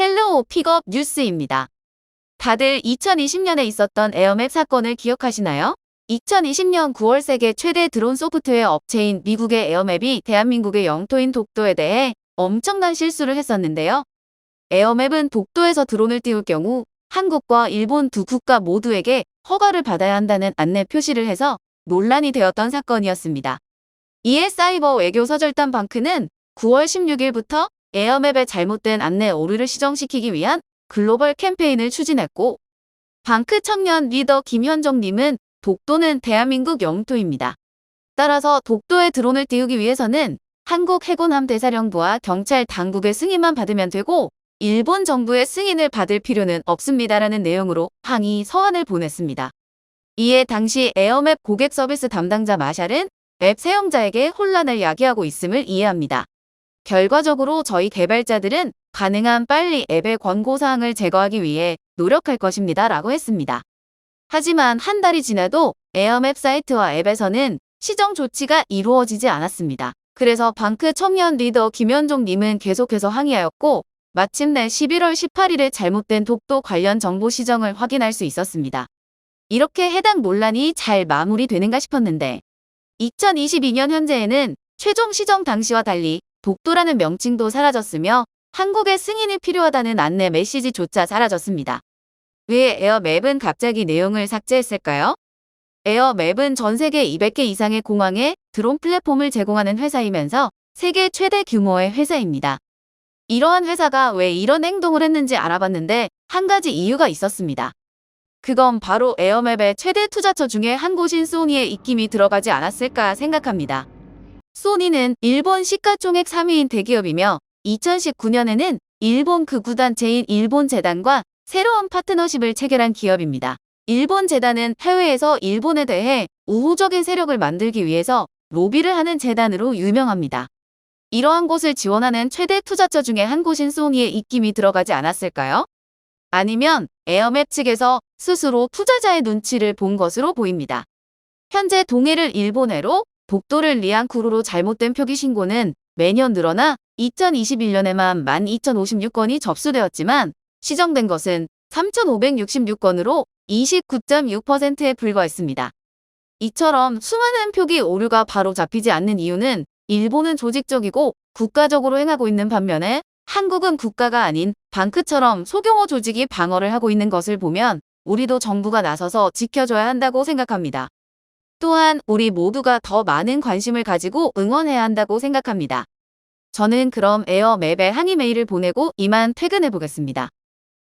헬로우 픽업 뉴스입니다. 다들 2020년에 있었던 에어맵 사건을 기억하시나요? 2020년 9월 세계 최대 드론 소프트웨어 업체인 미국의 에어맵이 대한민국의 영토인 독도에 대해 엄청난 실수를 했었는데요. 에어맵은 독도에서 드론을 띄울 경우 한국과 일본 두 국가 모두에게 허가를 받아야 한다는 안내 표시를 해서 논란이 되었던 사건이었습니다. 이에 사이버 외교 서절단 방크는 9월 16일부터 에어맵의 잘못된 안내 오류를 시정시키기 위한 글로벌 캠페인을 추진했고 방크 청년 리더 김현정님은 독도는 대한민국 영토입니다. 따라서 독도에 드론을 띄우기 위해서는 한국 해군 함 대사령부와 경찰 당국의 승인만 받으면 되고 일본 정부의 승인을 받을 필요는 없습니다라는 내용으로 항의 서한을 보냈습니다. 이에 당시 에어맵 고객 서비스 담당자 마샬은 앱 사용자에게 혼란을 야기하고 있음을 이해합니다. 결과적으로 저희 개발자들은 가능한 빨리 앱의 권고사항을 제거하기 위해 노력할 것입니다. 라고 했습니다. 하지만 한 달이 지나도 에어맵 사이트와 앱에서는 시정 조치가 이루어지지 않았습니다. 그래서 방크 청년 리더 김현종 님은 계속해서 항의하였고 마침내 11월 18일에 잘못된 독도 관련 정보 시정을 확인할 수 있었습니다. 이렇게 해당 논란이 잘 마무리되는가 싶었는데 2022년 현재에는 최종 시정 당시와 달리 독도라는 명칭도 사라졌으며 한국의 승인이 필요하다는 안내 메시지조차 사라졌습니다. 왜 에어맵은 갑자기 내용을 삭제했을까요? 에어맵은 전 세계 200개 이상의 공항에 드론 플랫폼을 제공하는 회사이면서 세계 최대 규모의 회사입니다. 이러한 회사가 왜 이런 행동을 했는지 알아봤는데 한 가지 이유가 있었습니다. 그건 바로 에어맵의 최대 투자처 중에 한 곳인 소니의 입김이 들어가지 않았을까 생각합니다. 소니는 일본 시가총액 3위인 대기업이며 2019년에는 일본 극우단체인 일본재단과 새로운 파트너십을 체결한 기업입니다. 일본재단은 해외에서 일본에 대해 우호적인 세력을 만들기 위해서 로비를 하는 재단으로 유명합니다. 이러한 곳을 지원하는 최대 투자처 중에 한 곳인 소니의 입김이 들어가지 않았을까요? 아니면 에어맵 측에서 스스로 투자자의 눈치를 본 것으로 보입니다. 현재 동해를 일본해로 독도를 리앙쿠르로 잘못된 표기 신고는 매년 늘어나 2021년에만 12,056건이 접수되었지만 시정된 것은 3,566건으로 29.6%에 불과했습니다. 이처럼 수많은 표기 오류가 바로 잡히지 않는 이유는 일본은 조직적이고 국가적으로 행하고 있는 반면에 한국은 국가가 아닌 방크처럼 소규모 조직이 방어를 하고 있는 것을 보면 우리도 정부가 나서서 지켜줘야 한다고 생각합니다. 또한 우리 모두가 더 많은 관심을 가지고 응원해야 한다고 생각합니다. 저는 그럼 에어맵에 항의 메일을 보내고 이만 퇴근해 보겠습니다.